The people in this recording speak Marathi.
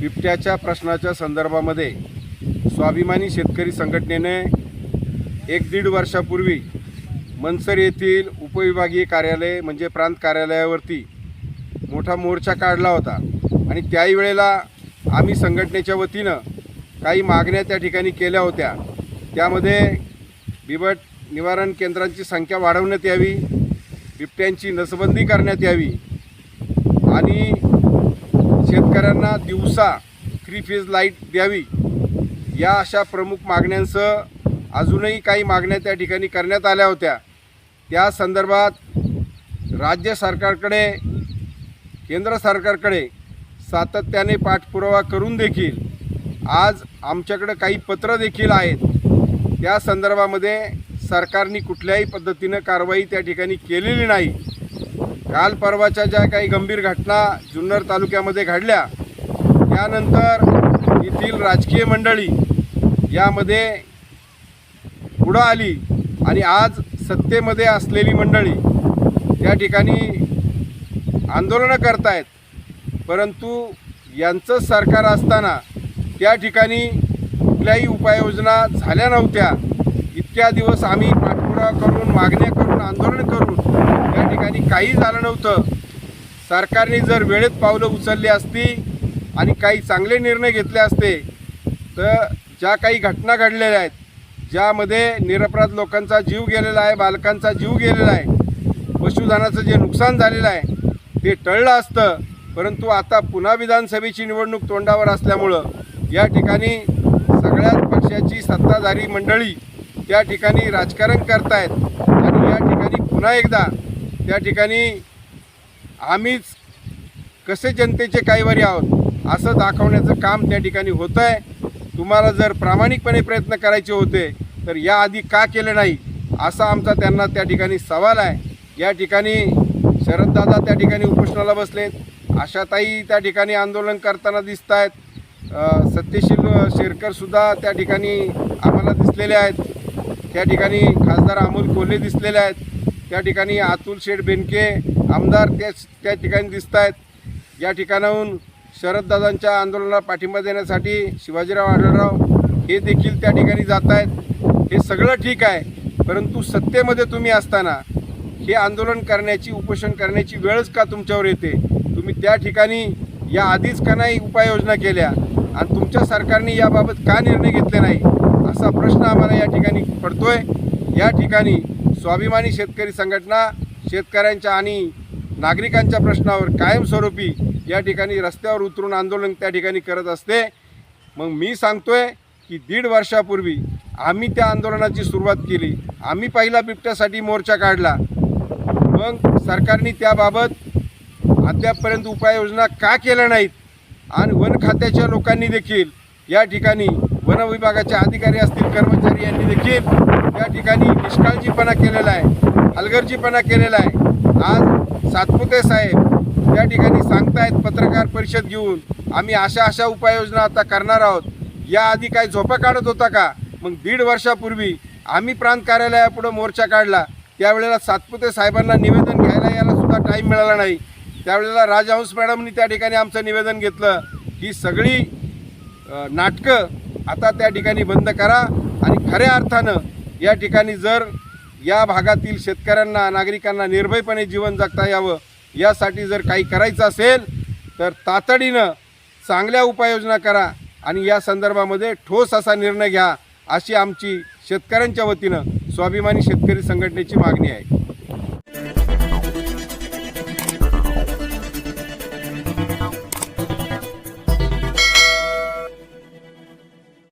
बिबट्याच्या प्रश्नाच्या संदर्भामध्ये स्वाभिमानी शेतकरी संघटनेने एक दीड वर्षापूर्वी मनसर येथील उपविभागीय कार्यालय म्हणजे प्रांत कार्यालयावरती मोठा मोर्चा काढला होता. आणि त्याही वेळेला आम्ही संघटनेच्या वतीनं काही मागण्या त्या ठिकाणी केल्या होत्या. त्यामध्ये बिबट निवारण केंद्रांची संख्या वाढवण्यात यावी बिबट्यांची नसबंदी करण्यात यावी आणि शेतकऱ्यांना दिवसा थ्री फेज लाइट द्यावी. या अशा प्रमुख मागण्यांसह अजूनही काही मागण्या त्या ठिकाणी करण्यात आल्या होत्या. त्या संदर्भात राज्य सरकारकडे केंद्र सरकारकडे सातत्याने पाठपुरावा करून देखील आज आमच्याकडे काही पत्र देखील आहेत. त्या संदर्भामध्ये सरकारने कुठल्याही पद्धतीनं कारवाई त्या ठिकाणी केलेली नाही. काल परवाच्या ज्या काही गंभीर घटना जुन्नर तालुक्यामध्ये घडल्या त्यानंतर येथील राजकीय मंडळी यामध्ये पुढं आली आणि आज सत्तेमध्ये असलेली मंडळी त्या ठिकाणी आंदोलनं करतायत. परंतु यांचं सरकार असताना त्या ठिकाणी कुठल्याही उपाययोजना झाल्या नव्हत्या. इतक्या दिवस आम्ही पाठपुरावा करून मागण्या करून आंदोलन करून आणि काही झालं नव्हतं. सरकारने जर वेळेत पावलं उचलली असती आणि काही चांगले निर्णय घेतले असते तर ज्या काही घटना घडलेल्या आहेत ज्यामध्ये निरपराध लोकांचा जीव गेलेला आहे बालकांचा जीव गेलेला आहे पशुधनाचं जे नुकसान झालेलं आहे ते टळलं असतं. परंतु आता पुन्हा विधानसभेची निवडणूक तोंडावर असल्यामुळं या ठिकाणी सगळ्याच पक्षाची सत्ताधारी मंडळी त्या ठिकाणी राजकारण करतायत. आणि या ठिकाणी पुन्हा एकदा त्या ठिकाणी आम्हीच कसे जनतेचे काहीवारी आहोत असं दाखवण्याचं काम त्या ठिकाणी होतं आहे तुम्हाला जर प्रामाणिकपणे प्रयत्न करायचे होते तर याआधी का केले नाही असा आमचा त्यांना त्या ठिकाणी सवाल आहे. या ठिकाणी शरददादा त्या ठिकाणी उपोषणाला बसलेत. आशाताई त्या ठिकाणी आंदोलन करताना दिसत आहेत सत्यशील शेरकरसुद्धा त्या ठिकाणी आम्हाला दिसलेले आहेत. त्या ठिकाणी खासदार अमोल कोल्हे दिसलेले आहेत. त्या ठिकाणी अतुल शेठ बेनके आमदार त्या त्या ठिकाणी दिसत आहेत या ठिकाणाहून शरददादांच्या आंदोलनाला पाठिंबा देण्यासाठी शिवाजीराव आढळराव हे देखील त्या ठिकाणी जात आहेत हे सगळं ठीक आहे परंतु सत्तेमध्ये तुम्ही असताना हे आंदोलन करण्याची उपोषण करण्याची वेळच का तुमच्यावर येते? तुम्ही त्या ठिकाणी या आधीच का नाही उपाययोजना केल्या? आणि तुमच्या सरकारने याबाबत का निर्णय घेतले नाही? असा प्रश्न आम्हाला या ठिकाणी पडतोय. या ठिकाणी स्वाभिमानी शेतकरी संघटना शेतकऱ्यांच्या आणि नागरिकांच्या प्रश्नावर कायमस्वरूपी या ठिकाणी रस्त्यावर उतरून आंदोलन त्या ठिकाणी करत असते. मग मी सांगतोय की दीड वर्षापूर्वी आम्ही त्या आंदोलनाची सुरुवात केली. आम्ही पहिला बिबट्यासाठी मोर्चा काढला. मग सरकारने त्याबाबत अद्यापपर्यंत उपाययोजना का केल्या नाहीत? आणि वन खात्याच्या लोकांनी देखील या ठिकाणी वन विभागाचे अधिकारी असतील कर्मचारी यांनी देखील या ठिकाणी निष्काळजीपणा केलेला आहे हलगर्जीपणा केलेला आहे. आज सातपुते साहेब या ठिकाणी सांगतायत पत्रकार परिषद घेऊन आम्ही अशा अशा उपाययोजना आता करणार आहोत. याआधी काय झोपा काढत होता का? मग दीड वर्षापूर्वी आम्ही प्रांत कार्यालयापुढं मोर्चा काढला. त्यावेळेला सातपुते साहेबांना निवेदन घ्यायला याला सुद्धा टाईम मिळाला नाही. त्यावेळेला राजहंस मॅडमनी त्या ठिकाणी आमचं निवेदन घेतलं. ही सगळी नाटकं आता त्या ठिकाणी बंद करा आणि खऱ्या अर्थानं या ठिकाणी जर या भागातील शेतकऱ्यांना नागरिकांना निर्भयपणे जीवन जगता यावं यासाठी जर काही करायचं असेल तर तातडीनं चांगल्या उपाययोजना करा आणि या संदर्भामध्ये ठोस असा निर्णय घ्या अशी आमची शेतकऱ्यांच्या वतीनं स्वाभिमानी शेतकरी संघटनेची मागणी आहे.